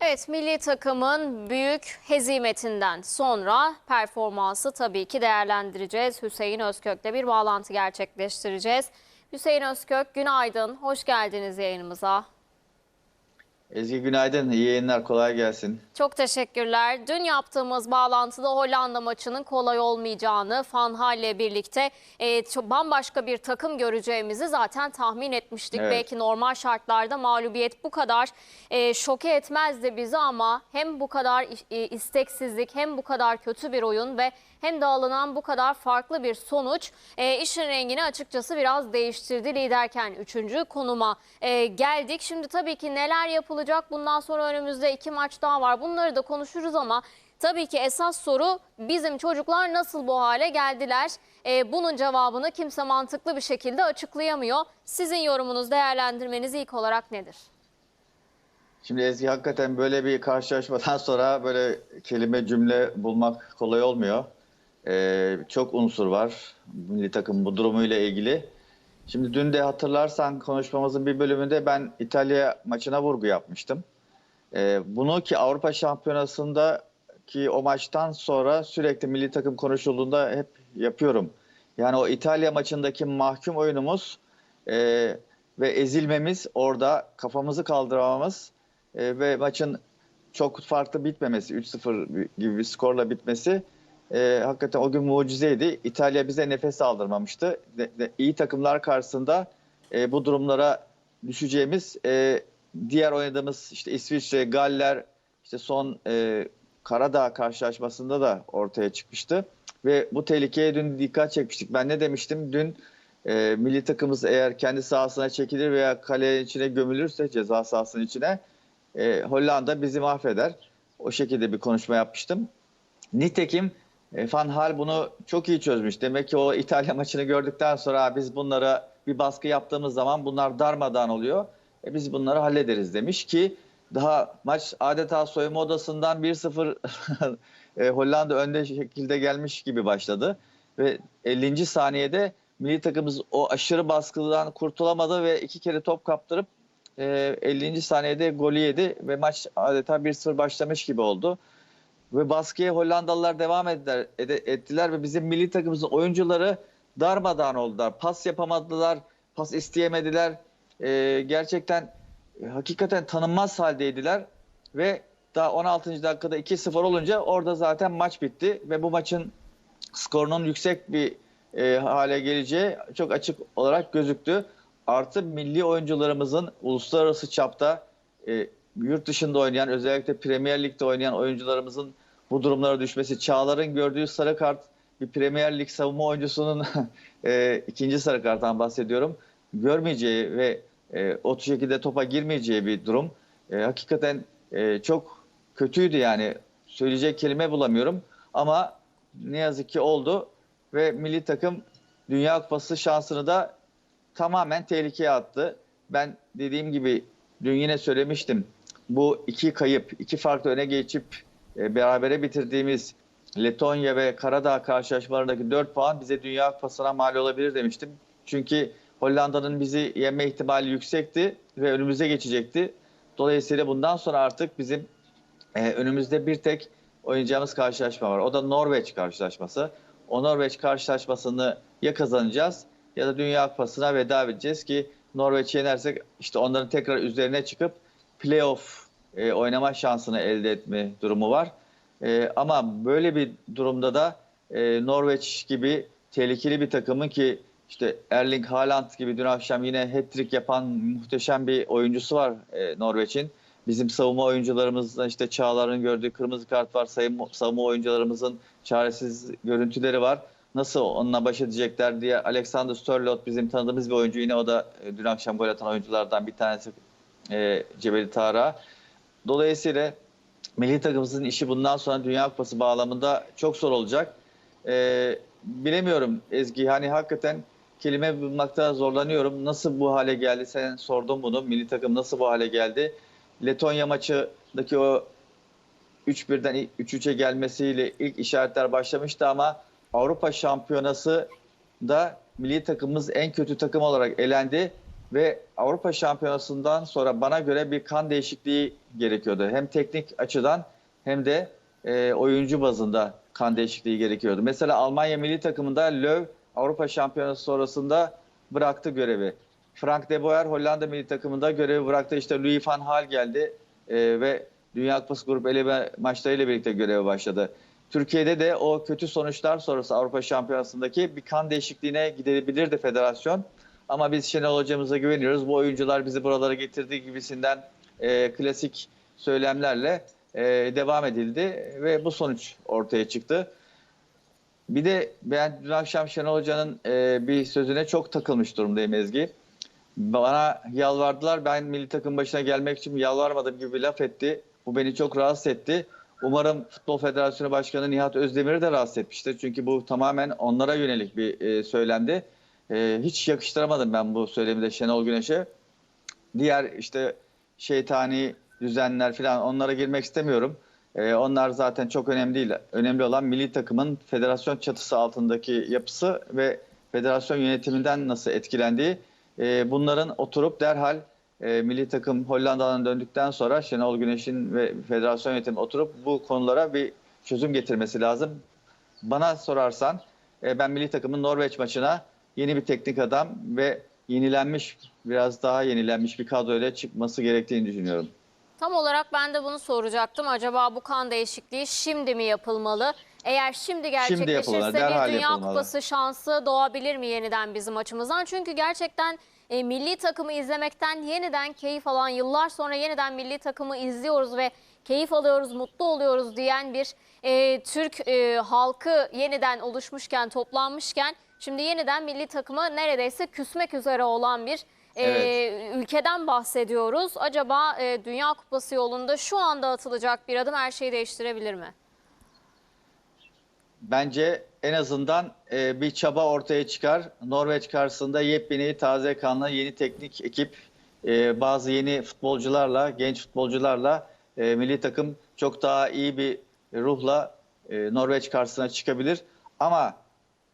Evet, milli takımın büyük hezimetinden sonra performansı tabii ki değerlendireceğiz. Hüseyin Özkök'le bir bağlantı gerçekleştireceğiz. Hüseyin Özkök, günaydın. Hoş geldiniz yayınımıza. Ezgi günaydın, iyi yayınlar, kolay gelsin. Çok teşekkürler. Dün yaptığımız bağlantıda Hollanda maçının kolay olmayacağını, Van Hal'le birlikte e, bambaşka bir takım göreceğimizi zaten tahmin etmiştik. Evet. Belki normal şartlarda mağlubiyet bu kadar e, şoke etmezdi bizi ama hem bu kadar e, isteksizlik hem bu kadar kötü bir oyun ve hem de alınan bu kadar farklı bir sonuç e, işin rengini açıkçası biraz değiştirdi. Liderken üçüncü konuma e, geldik. Şimdi tabii ki neler yapılacak bundan sonra önümüzde iki maç daha var. Bunları da konuşuruz ama tabii ki esas soru bizim çocuklar nasıl bu hale geldiler? E, bunun cevabını kimse mantıklı bir şekilde açıklayamıyor. Sizin yorumunuz, değerlendirmeniz ilk olarak nedir? Şimdi Ezgi hakikaten böyle bir karşılaşmadan sonra böyle kelime cümle bulmak kolay olmuyor. Ee, çok unsur var milli takım bu durumuyla ilgili. Şimdi dün de hatırlarsan konuşmamızın bir bölümünde ben İtalya maçına vurgu yapmıştım. Ee, bunu ki Avrupa Şampiyonası'nda ki o maçtan sonra sürekli milli takım konuşulduğunda hep yapıyorum. Yani o İtalya maçındaki mahkum oyunumuz e, ve ezilmemiz orada kafamızı kaldıramamız e, ve maçın çok farklı bitmemesi 3-0 gibi bir skorla bitmesi e, hakikaten o gün mucizeydi. İtalya bize nefes aldırmamıştı. De, de, iyi takımlar karşısında e, bu durumlara düşeceğimiz e, diğer oynadığımız işte İsviçre, Galler, işte son e, Karadağ karşılaşmasında da ortaya çıkmıştı. Ve bu tehlikeye dün dikkat çekmiştik. Ben ne demiştim? Dün e, milli takımımız eğer kendi sahasına çekilir veya kale içine gömülürse ceza sahasının içine e, Hollanda bizi mahveder. O şekilde bir konuşma yapmıştım. Nitekim e, Van Hal bunu çok iyi çözmüş. Demek ki o İtalya maçını gördükten sonra "Ha, biz bunlara bir baskı yaptığımız zaman bunlar darmadağın oluyor. E, biz bunları hallederiz demiş ki daha maç adeta soyunma odasından 1-0 e, Hollanda önde şekilde gelmiş gibi başladı. Ve 50. saniyede milli takımımız o aşırı baskıdan kurtulamadı ve iki kere top kaptırıp e, 50. saniyede golü yedi ve maç adeta 1-0 başlamış gibi oldu. Ve baskıya Hollandalılar devam ettiler, ede- ettiler ve bizim milli takımımızın oyuncuları darmadağın oldular. Pas yapamadılar, pas isteyemediler. E, gerçekten e, hakikaten tanınmaz haldeydiler ve daha 16. dakikada 2-0 olunca orada zaten maç bitti ve bu maçın skorunun yüksek bir e, hale geleceği çok açık olarak gözüktü. Artı milli oyuncularımızın uluslararası çapta e, yurt dışında oynayan özellikle Premier Lig'de oynayan oyuncularımızın bu durumlara düşmesi, Çağlar'ın gördüğü sarı kart bir Premier Lig savunma oyuncusunun e, ikinci sarı karttan bahsediyorum. Görmeyeceği ve e, o şekilde topa girmeyeceği bir durum. E, hakikaten e, çok kötüydü yani. Söyleyecek kelime bulamıyorum. Ama ne yazık ki oldu ve milli takım Dünya Kupası şansını da tamamen tehlikeye attı. Ben dediğim gibi dün yine söylemiştim. Bu iki kayıp, iki farklı öne geçip e, berabere bitirdiğimiz Letonya ve Karadağ karşılaşmalarındaki 4 puan bize Dünya Kupası'na mal olabilir demiştim. Çünkü Hollanda'nın bizi yenme ihtimali yüksekti ve önümüze geçecekti. Dolayısıyla bundan sonra artık bizim e, önümüzde bir tek oynayacağımız karşılaşma var. O da Norveç karşılaşması. O Norveç karşılaşmasını ya kazanacağız ya da Dünya Kupası'na veda edeceğiz ki Norveç'i yenersek işte onların tekrar üzerine çıkıp playoff e, oynama şansını elde etme durumu var. E, ama böyle bir durumda da e, Norveç gibi tehlikeli bir takımın ki işte Erling Haaland gibi dün akşam yine hat-trick yapan muhteşem bir oyuncusu var e, Norveç'in. Bizim savunma oyuncularımızda işte Çağlar'ın gördüğü kırmızı kart var. Savunma oyuncularımızın çaresiz görüntüleri var. Nasıl onunla baş edecekler diye Alexander Sörloth bizim tanıdığımız bir oyuncu. Yine o da e, dün akşam gol atan oyunculardan bir tanesi e, Cebeli Tarık. Dolayısıyla milli takımımızın işi bundan sonra Dünya Kupası bağlamında çok zor olacak. E, bilemiyorum Ezgi hani hakikaten kelime bulmakta zorlanıyorum. Nasıl bu hale geldi? Sen sordun bunu. Milli takım nasıl bu hale geldi? Letonya maçındaki o 3-1'den 3-3'e gelmesiyle ilk işaretler başlamıştı ama Avrupa Şampiyonası da milli takımımız en kötü takım olarak elendi. Ve Avrupa Şampiyonası'ndan sonra bana göre bir kan değişikliği gerekiyordu. Hem teknik açıdan hem de e, oyuncu bazında kan değişikliği gerekiyordu. Mesela Almanya milli takımında Löw Avrupa Şampiyonası sonrasında bıraktı görevi. Frank de Boer Hollanda milli takımında görevi bıraktı. İşte Louis van Gaal geldi e, ve Dünya Kupası grup eleme maçlarıyla birlikte göreve başladı. Türkiye'de de o kötü sonuçlar sonrası Avrupa Şampiyonası'ndaki bir kan değişikliğine gidebilirdi federasyon. Ama biz Şenol hocamıza güveniyoruz. Bu oyuncular bizi buralara getirdiği gibisinden e, klasik söylemlerle e, devam edildi ve bu sonuç ortaya çıktı. Bir de ben dün akşam Şenol Hoca'nın e, bir sözüne çok takılmış durumdayım Ezgi. Bana yalvardılar. Ben milli takım başına gelmek için yalvarmadım gibi bir laf etti. Bu beni çok rahatsız etti. Umarım Futbol Federasyonu Başkanı Nihat Özdemir'i de rahatsız etmiştir. Çünkü bu tamamen onlara yönelik bir e, söylemdi. E, hiç yakıştıramadım ben bu söylemi de Şenol Güneş'e. Diğer işte şeytani düzenler falan onlara girmek istemiyorum. E, onlar zaten çok önemli değil. Önemli olan milli takımın federasyon çatısı altındaki yapısı ve federasyon yönetiminden nasıl etkilendiği. E, bunların oturup derhal e, milli takım Hollanda'dan döndükten sonra Şenol Güneş'in ve federasyon yönetimi oturup bu konulara bir çözüm getirmesi lazım. Bana sorarsan e, ben milli takımın Norveç maçına yeni bir teknik adam ve yenilenmiş biraz daha yenilenmiş bir kadroyla çıkması gerektiğini düşünüyorum. Tam olarak ben de bunu soracaktım. Acaba bu kan değişikliği şimdi mi yapılmalı? Eğer şimdi gerçekleşirse bir Dünya yapılmalı. Kupası şansı doğabilir mi yeniden bizim açımızdan? Çünkü gerçekten e, milli takımı izlemekten yeniden keyif alan, yıllar sonra yeniden milli takımı izliyoruz ve keyif alıyoruz, mutlu oluyoruz diyen bir e, Türk e, halkı yeniden oluşmuşken, toplanmışken şimdi yeniden milli takıma neredeyse küsmek üzere olan bir e, Evet. ülkeden bahsediyoruz. Acaba e, Dünya Kupası yolunda şu anda atılacak bir adım her şeyi değiştirebilir mi? Bence en azından e, bir çaba ortaya çıkar. Norveç karşısında yepyeni, taze kanlı, yeni teknik ekip, e, bazı yeni futbolcularla, genç futbolcularla e, milli takım çok daha iyi bir ruhla e, Norveç karşısına çıkabilir. Ama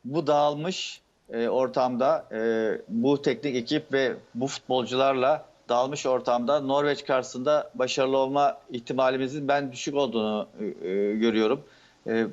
bu dağılmış e, ortamda, e, bu teknik ekip ve bu futbolcularla dağılmış ortamda Norveç karşısında başarılı olma ihtimalimizin ben düşük olduğunu e, e, görüyorum. E,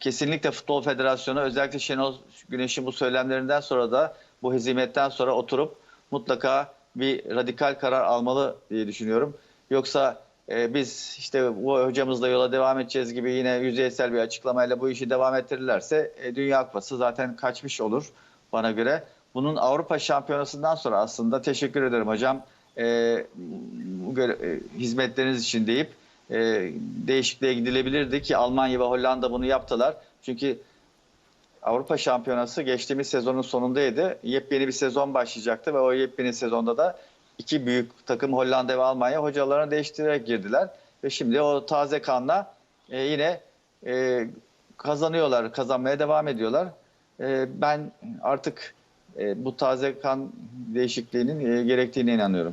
kesinlikle Futbol Federasyonu özellikle Şenol Güneş'in bu söylemlerinden sonra da bu hezimetten sonra oturup mutlaka bir radikal karar almalı diye düşünüyorum. Yoksa e, biz işte bu hocamızla yola devam edeceğiz gibi yine yüzeysel bir açıklamayla bu işi devam ettirirlerse e, Dünya Kupası zaten kaçmış olur bana göre. Bunun Avrupa Şampiyonası'ndan sonra aslında teşekkür ederim hocam e, e, hizmetleriniz için deyip değişikliğe gidilebilirdi ki Almanya ve Hollanda bunu yaptılar. Çünkü Avrupa Şampiyonası geçtiğimiz sezonun sonundaydı. Yepyeni bir sezon başlayacaktı ve o yepyeni sezonda da iki büyük takım Hollanda ve Almanya hocalarını değiştirerek girdiler. Ve şimdi o taze kanla e, yine e, kazanıyorlar, kazanmaya devam ediyorlar. E, ben artık e, bu taze kan değişikliğinin e, gerektiğine inanıyorum.